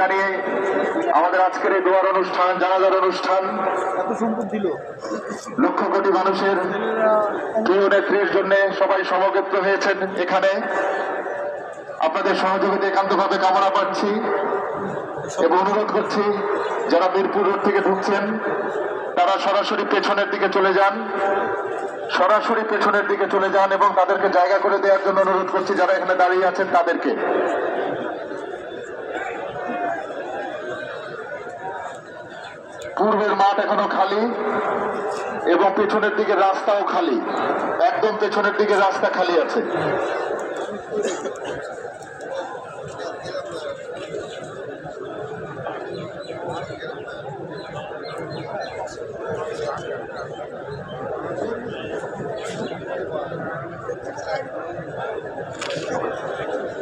জানিয়ে আমাদের আজকের এই দোয়ার অনুষ্ঠান, জানাজার অনুষ্ঠান, লক্ষ কোটি মানুষের প্রিয় নেত্রীর জন্য সবাই সমবেত হয়েছেন এখানে। আপনাদের সহযোগিতা একান্তভাবে কামনা পাচ্ছি এবং অনুরোধ করছি, যারা মিরপুর রোড থেকে ঢুকছেন, তারা সরাসরি পেছনের দিকে চলে যান। সরাসরি পেছনের দিকে চলে যান এবং তাদেরকে জায়গা করে দেওয়ার জন্য অনুরোধ করছি, যারা এখানে দাঁড়িয়ে আছেন তাদেরকে। পূর্বের মাঠ এখনও খালি এবং পেছনের দিকে রাস্তাও খালি। একদম পেছনের দিকে রাস্তা খালি আছে। আরও পিছন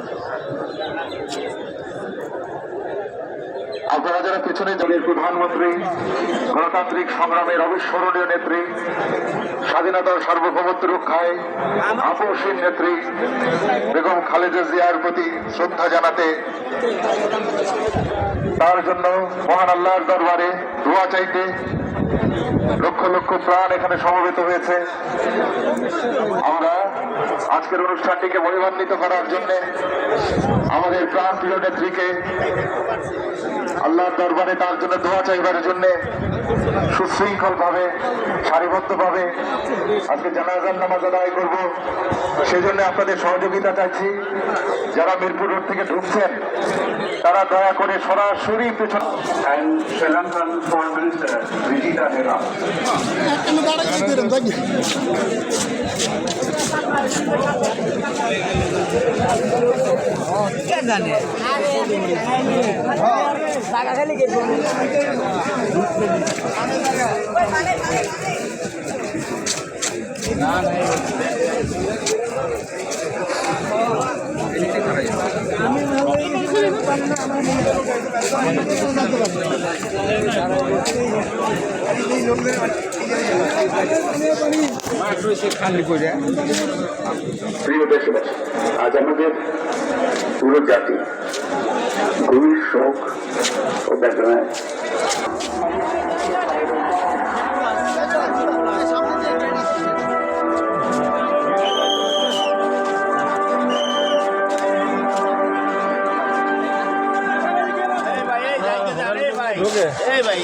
আপনারা যারা পেছনে দলের প্রধানমন্ত্রী, গণতান্ত্রিক সংগ্রামের অবিস্মরণীয় নেত্রী, স্বাধীনতার সার্বভৌমত্ব রক্ষায় আপসীন নেত্রী, বেগম খালেদা জিয়ার প্রতি শ্রদ্ধা জানাতে তার জন্য মহান আল্লাহর দরবারে দোয়া চাইতে লক্ষ লক্ষ প্রাণ এখানে সমবেত হয়েছে। আমরা আজকের অনুষ্ঠানটিকে মহিমান্বিত করার জন্য আমাদের প্রাণ প্রিয় নেত্রীকে আল্লাহর দরবারে তার জন্য দোয়া চাইবার জন্য সুশৃঙ্খল ভাবে সারিবদ্ধ ভাবে আজকে জানাজার নামাজ আদায় করব। সেজন্য আপনাদের সহযোগিতা চাইছি। যারা মিরপুর রোড থেকে ঢুকছেন, তারা দয়া করে সরাসরি পেছন and জানে টাকা খালি কে প্রিয় দেশবাসী আজ আমাদের পুরো জাতি গভীর শোক ও বেদনায় সমস্যা এই ভাই